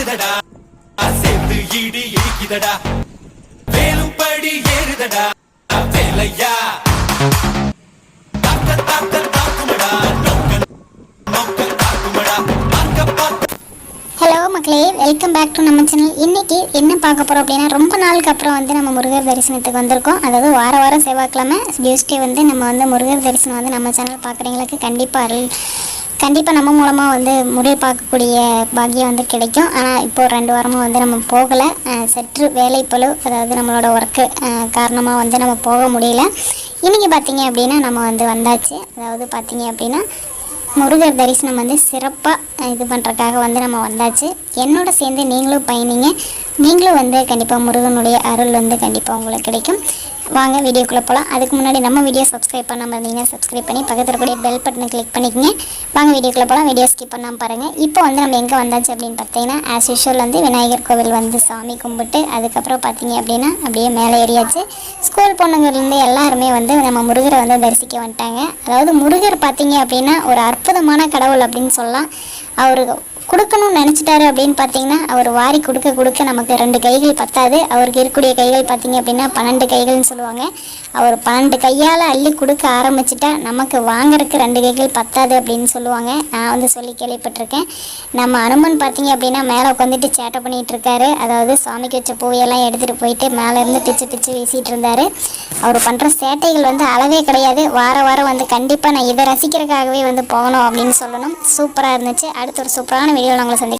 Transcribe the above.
கேக்குதடா சேர்ந்து இடி இடிக்குதடா. வேலும் படி ஏறுதடா. வேலையா? தாக்க தாக்க தாக்குமடா. நோக்க நோக்க தாக்குமடா. பார்க்க பார்க்க. ஹலோ மக்களே வெல்கம் பேக் டு நம்ம சேனல் இன்னைக்கு என்ன பார்க்க போகிறோம் அப்படின்னா ரொம்ப நாளுக்கு அப்புறம் வந்து நம்ம முருகர் தரிசனத்துக்கு வந்திருக்கோம். அதாவது வார வாரம் செவ்வாய்க்கிழமை டியூஸ்டே வந்து நம்ம வந்து முருகர் தரிசனம் வந்து நம்ம சேனல் பார்க்குறீங்களுக்கு கண்டிப்பாக அருள். கண்டிப்பாக நம்ம மூலமாக வந்து முடிவு பார்க்கக்கூடிய பாக்கியம் வந்து கிடைக்கும். ஆனால் இப்போ ரெண்டு வாரமாக வந்து நம்ம போகலை. சற்று வேலைப்பளு அதாவது நம்மளோட ஒர்க்கு காரணமாக வந்து நம்ம போக முடியல. இன்றைக்கி பார்த்திங்க அப்படின்னா நம்ம வந்து வந்தாச்சு. அதாவது பார்த்திங்க அப்படின்னா முருகர் தரிசனம் வந்து சிறப்பாக இது பண்ணுறக்காக வந்து நம்ம வந்தாச்சு. என்னோட சேர்ந்து நீங்களும் பயணிங்க. நீங்களும் வந்து கண்டிப்பாக முருகனுடைய அருள் வந்து கண்டிப்பாக உங்களுக்கு கிடைக்கும். வாங்க வீடியோக்குள்ளே போகலாம் அதுக்கு முன்னாடி நம்ம வீடியோ சப்ஸ்கிரைப் பண்ணாமல் இருந்தீங்கன்னா சப்ஸ்கிரைப் பண்ணி பக்கத்தில் கூடிய பெல் பட்டனை கிளிக் பண்ணிக்கங்க. வாங்க வீடியோக்குள்ளே போகலாம் வீடியோ ஸ்கிப் பண்ணாமல் பாருங்கள் இப்போ வந்து நம்ம எங்கே வந்தாச்சு அப்படின்னு பார்த்தீங்கன்னா ஆஸ் யூஷுவல் வந்து விநாயகர் கோவில் வந்து சாமி கும்பிட்டு அதுக்கப்புறம் பார்த்தீங்க அப்படின்னா அப்படியே மேலே ஏறியாச்சு. ஸ்கூல் பொண்ணுங்கள்லேருந்து எல்லாருமே வந்து நம்ம முருகரை வந்து தரிசிக்க வந்துட்டாங்க. அதாவது முருகர் பார்த்தீங்க அப்படின்னா ஒரு அற்புதமான கடவுள் அப்படின்னு சொல்லலாம். அவரு கொடுக்கணும்னு நினச்சிட்டாரு அப்படின்னு பார்த்தீங்கன்னா அவர் வாரி கொடுக்க கொடுக்க நமக்கு ரெண்டு கைகள் பத்தாது. அவருக்கு இருக்கக்கூடிய கைகள் பார்த்தீங்க அப்படின்னா பன்னெண்டு கைகள்னு சொல்லுவாங்க. அவர் பன்னெண்டு கையால் அள்ளி கொடுக்க ஆரம்பிச்சிட்டா நமக்கு வாங்குறதுக்கு ரெண்டு கைகள் பத்தாது அப்படின்னு சொல்லுவாங்க. நான் வந்து சொல்லி கேள்விப்பட்டிருக்கேன். நம்ம அனுமன் பார்த்தீங்க அப்படின்னா மேலே உட்காந்துட்டு சேட்டை பண்ணிகிட்டு இருக்காரு. அதாவது சுவாமிக்கு வச்ச பூவையெல்லாம் எடுத்துகிட்டு போயிட்டு மேலே இருந்து பிச்சு பிச்சு வீசிட்டு இருந்தார். அவர் பண்ணுற சேட்டைகள் வந்து அளவே கிடையாது. வார வாரம் வந்து கண்டிப்பாக நான் இதை ரசிக்கிறதுக்காகவே வந்து போகணும் அப்படின்னு சொல்லணும். சூப்பராக இருந்துச்சு. அடுத்த ஒரு சூப்பரான வீடியோவில் உங்களை சந்திக்கிறேன்